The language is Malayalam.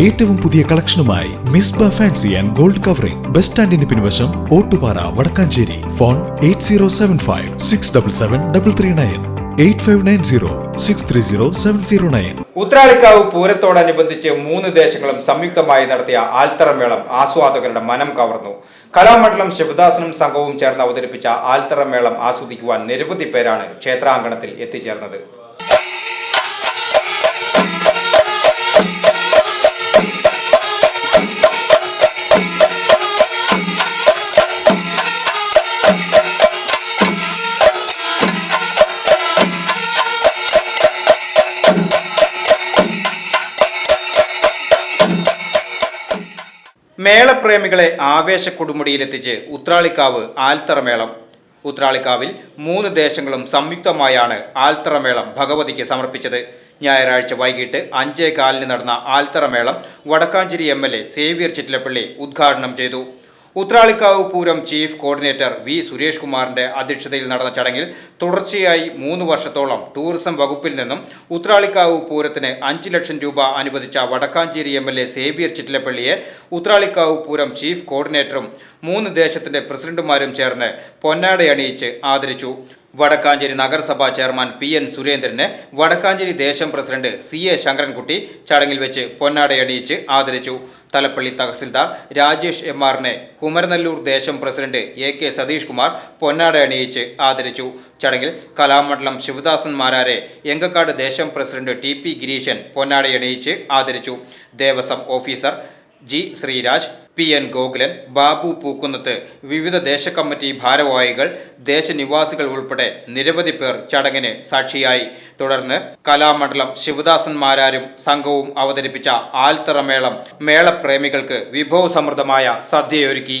ഏറ്റവും പുതിയ കളക്ഷനുമായി Misba fancy and gold covering. Bus സ്റ്റാൻഡിന് പിൻവശം Ottupara Wadakkanchery. Phone eight zero seven five six double seven double three nine. Eight five nine zero six three zero seven zero nine. Uthralikkavu പൂരത്തോടനുബന്ധിച്ച് മൂന്ന് ദേശങ്ങളും സംയുക്തമായി നടത്തിയ ആൽത്തറമേളം ആസ്വാദകരുടെ മനം കവർന്നു. കലാമണ്ഡലം ശിവദാസനും സംഘവും ചേർന്ന് അവതരിപ്പിച്ച ആൽത്തറമേളം ആസ്വദിക്കുവാൻ നിരവധി പേരാണ് ക്ഷേത്രാങ്കണത്തിൽ എത്തിച്ചേർന്നത്. മേളപ്രേമികളെ ആവേശ കൊടുമുടിയിലെത്തിച്ച് ഉത്രാളിക്കാവ് ആൽത്തറമേളം. ഉത്രാളിക്കാവിൽ മൂന്ന് ദേശങ്ങളും സംയുക്തമായാണ് ആൽത്തറമേളം ഭഗവതിക്ക് സമർപ്പിച്ചത്. ഞായറാഴ്ച വൈകിട്ട് അഞ്ചേ കാലിന് നടന്ന ആൽത്തറമേളം Wadakkanchery M L A Xavier Chittilappally ഉദ്ഘാടനം ചെയ്തു. Uthralikkavu Pooram chief coordinator V Suresh കുമാറിന്റെ അധ്യക്ഷതയിൽ നടന്ന ചടങ്ങിൽ തുടർച്ചയായി മൂന്ന് വർഷത്തോളം ടൂറിസം വകുപ്പിൽ നിന്നും ഉത്രാളിക്കാവ് പൂരത്തിന് അഞ്ച് ലക്ഷം രൂപ അനുവദിച്ച വടക്കാഞ്ചേരി എം എൽ എ സേബിയർ ചിറ്റിലപ്പള്ളിയെ ഉത്രാളിക്കാവ് പൂരം ചീഫ് കോർഡിനേറ്ററും മൂന്ന് ദേശത്തിന്റെ പ്രസിഡന്റുമാരും ചേർന്ന് പൊന്നാടയണിയിച്ച് ആദരിച്ചു. വടക്കാഞ്ചേരി നഗരസഭാ ചെയർമാൻ പി എൻ സുരേന്ദ്രനെ വടക്കാഞ്ചേരി ദേശം പ്രസിഡന്റ് സി എ ശങ്കരൻകുട്ടി ചടങ്ങിൽ വെച്ച് പൊന്നാടയണിയിച്ച് ആദരിച്ചു. തലപ്പള്ളി തഹസിൽദാർ രാജേഷ് എം ആറിനെ കുമരനെല്ലൂർ ദേശം president A K Satheesh Kumar പൊന്നാടയണിയിച്ച് ആദരിച്ചു. ചടങ്ങിൽ കലാമണ്ഡലം ശിവദാസൻ മാരാരെ എങ്കക്കാട് ദേശം പ്രസിഡന്റ് ടി പി ഗിരീശൻ പൊന്നാടയണിയിച്ച് ആദരിച്ചു. Devaswom officer G Sreeraj P N Gokulan Babu Pookkunnath വിവിധ ദേശ കമ്മിറ്റി ഭാരവാഹികൾ ദേശനിവാസികൾ ഉൾപ്പെടെ നിരവധി പേർ ചടങ്ങിന് സാക്ഷിയായി. തുടർന്ന് കലാമണ്ഡലം ശിവദാസന്മാരാരും സംഘവും അവതരിപ്പിച്ച ആൽത്തറമേളം മേളപ്രേമികൾക്ക് വിഭവസമൃദ്ധമായ സദ്യയൊരുക്കി.